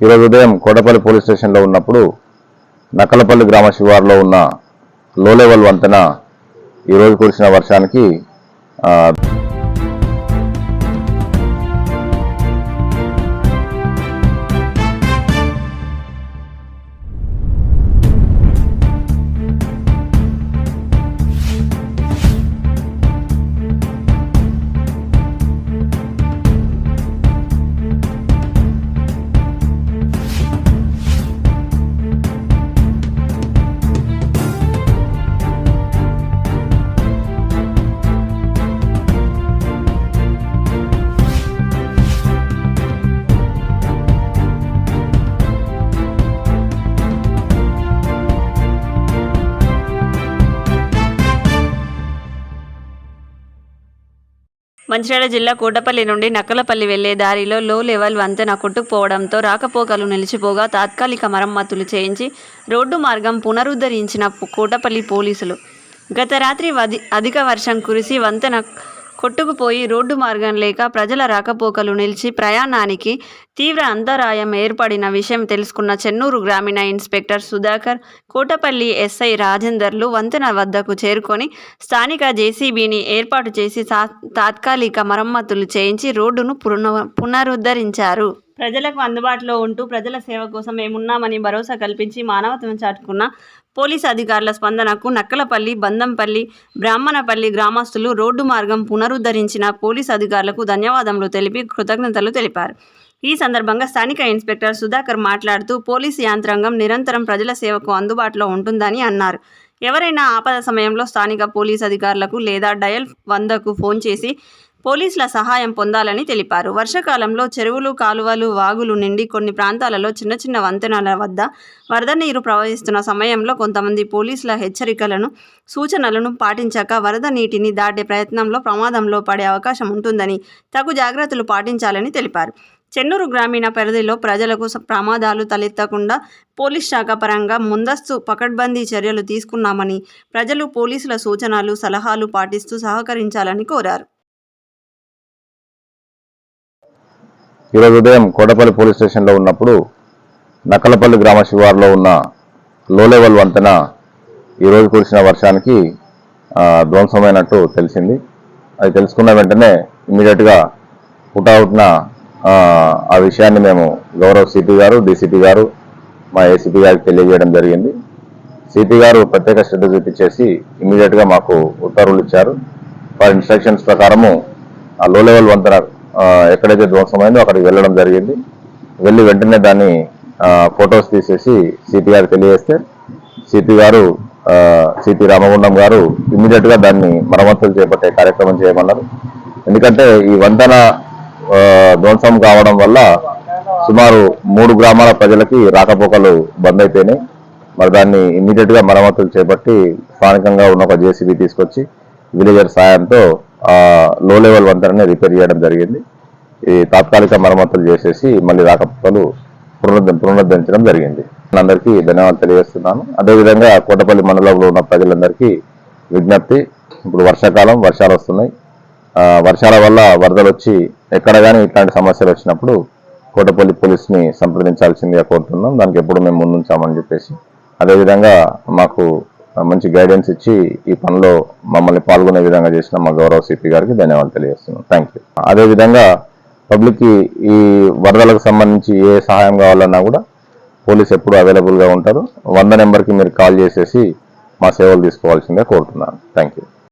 ఈరోజు ఉదయం కోటపల్లి పోలీస్ స్టేషన్లో ఉన్నప్పుడు నక్కలపల్లి గ్రామ శివారులో ఉన్న లో లెవెల్ వంతెన ఈరోజు కురిసిన వర్షానికి మంచిర్యాల జిల్లా కోటపల్లి నుండి నక్కలపల్లి వెళ్ళే దారిలో లో లెవెల్ వంతెన కొట్టుకుపోవడంతో రాకపోకలు నిలిచిపోగా తాత్కాలిక మరమ్మతులు చేయించి రోడ్డు మార్గం పునరుద్ధరించిన కోటపల్లి పోలీసులు. గత రాత్రి వది అధిక వర్షం కురిసి వంతెన కొట్టుకుపోయి రోడ్డు మార్గం లేక ప్రజల రాకపోకలు నిలిచి ప్రయాణానికి తీవ్ర అంతరాయం ఏర్పడిన విషయం తెలుసుకున్న చెన్నూరు గ్రామీణ ఇన్స్పెక్టర్ సుధాకర్ కోటపల్లి ఎస్ఐ రాజేందర్లు వంతెన వద్దకు చేరుకొని స్థానిక జేసీబీని ఏర్పాటు చేసి తాత్కాలిక మరమ్మతులు చేయించి రోడ్డును పునరుద్ధరించారు. ప్రజలకు అందుబాటులో ఉంటూ ప్రజల సేవ కోసం మేమున్నామని భరోసా కల్పించి మానవత్వం చాటుకున్న పోలీసు అధికారుల స్పందనకు నక్కలపల్లి బందంపల్లి బ్రాహ్మణపల్లి గ్రామస్తులు రోడ్డు మార్గం పునరుద్ధరించిన పోలీసు అధికారులకు ధన్యవాదములు తెలిపి కృతజ్ఞతలు తెలిపారు. ఈ సందర్భంగా స్థానిక ఇన్స్పెక్టర్ సుధాకర్ మాట్లాడుతూ పోలీసు యంత్రాంగం నిరంతరం ప్రజల సేవకు అందుబాటులో ఉంటుందని అన్నారు. ఎవరైనా ఆపద సమయంలో స్థానిక పోలీస్ అధికారులకు లేదా డయల్ వందకు ఫోన్ చేసి పోలీసుల సహాయం పొందాలని తెలిపారు. వర్షాకాలంలో చెరువులు కాలువలు వాగులు నిండి కొన్ని ప్రాంతాలలో చిన్న చిన్న వంతెనల వద్ద వరద నీరు ప్రవహిస్తున్న సమయంలో కొంతమంది పోలీసుల హెచ్చరికలను సూచనలను పాటించాక వరద నీటిని దాటే ప్రయత్నంలో ప్రమాదంలో పడే అవకాశం ఉంటుందని తగు జాగ్రత్తలు పాటించాలని తెలిపారు. చెన్నూరు గ్రామీణ పరిధిలో ప్రజలకు ప్రమాదాలు తలెత్తకుండా పోలీస్ శాఖ పరంగా ముందస్తు పకడ్బందీ చర్యలు తీసుకున్నామని ప్రజలు పోలీసుల సూచనలు సలహాలు పాటిస్తూ సహకరించాలని కోరారు. ఈరోజు ఉదయం కోటపల్లి పోలీస్ స్టేషన్లో ఉన్నప్పుడు నక్కలపల్లి గ్రామ శివారులో ఉన్న లో లెవెల్ వంతెన ఈరోజు కురిసిన వర్షానికి ధ్వంసమైనట్టు తెలిసింది. అది తెలుసుకున్న వెంటనే ఇమీడియట్గా పుటావుట్న ఆ విషయాన్ని మేము గౌరవ్ సిపి గారు డీసీపీ గారు మా ఏసీపీ గారికి తెలియజేయడం జరిగింది. సిపి గారు ప్రత్యేక శ్రద్ధ చూపించేసి ఇమీడియట్గా మాకు ఉత్తర్వులు ఇచ్చారు. వారి ఇన్స్ట్రక్షన్స్ ప్రకారము ఆ లో లెవెల్ వంతెన ఎక్కడైతే ధ్వంసమైందో అక్కడికి వెళ్ళడం జరిగింది. వెళ్ళి వెంటనే దాన్ని ఫొటోస్ తీసేసి సిపి తెలియజేస్తే సిపి గారు సిపి రామగుండం గారు ఇమ్మీడియట్గా దాన్ని మరమ్మతులు చేపట్టే కార్యక్రమం చేయమన్నారు. ఎందుకంటే ఈ వంతెన ధ్వంసం కావడం వల్ల సుమారు మూడు గ్రామాల ప్రజలకి రాకపోకలు బంద్ అయిపోయినాయి. మరి దాన్ని ఇమ్మీడియట్గా మరమ్మతులు చేపట్టి స్థానికంగా ఉన్న ఒక జేసీబీ తీసుకొచ్చి విలేజర్ సాయంతో లో లెవెల్ వంతరనే రిపేర్ చేయడం జరిగింది. ఈ తాత్కాలిక మరమ్మతులు చేసేసి మళ్ళీ రాకపోకలు పునరుద్ధ పునరుద్ధరించడం జరిగింది. అందరికీ ధన్యవాదాలు తెలియజేస్తున్నాను. అదేవిధంగా కోటపల్లి మండలంలో ఉన్న ప్రజలందరికీ విజ్ఞప్తి. ఇప్పుడు వర్షాకాలం వర్షాలు వస్తున్నాయి. వర్షాల వల్ల వరదలు వచ్చి ఎక్కడ కానీ ఇట్లాంటి సమస్యలు వచ్చినప్పుడు కోటపల్లి పోలీస్ని సంప్రదించాల్సిందిగా కోరుతున్నాం. దానికి ఎప్పుడు మేము ముందుంచామని చెప్పేసి. అదేవిధంగా మాకు మంచి గైడెన్స్ ఇచ్చి ఈ పనిలో మమ్మల్ని పాల్గొనే విధంగా చేసిన మా గౌరవ సిపి గారికి ధన్యవాదాలు తెలియజేస్తున్నాం థ్యాంక్ యూ అదేవిధంగా పబ్లిక్కి ఈ వరదలకు సంబంధించి ఏ సహాయం కావాలన్నా కూడా పోలీస్ ఎప్పుడు అవైలబుల్గా ఉంటారు. వంద నెంబర్కి మీరు కాల్ చేసేసి మా సేవలు తీసుకోవాల్సిందే కోరుతున్నాను. Thank you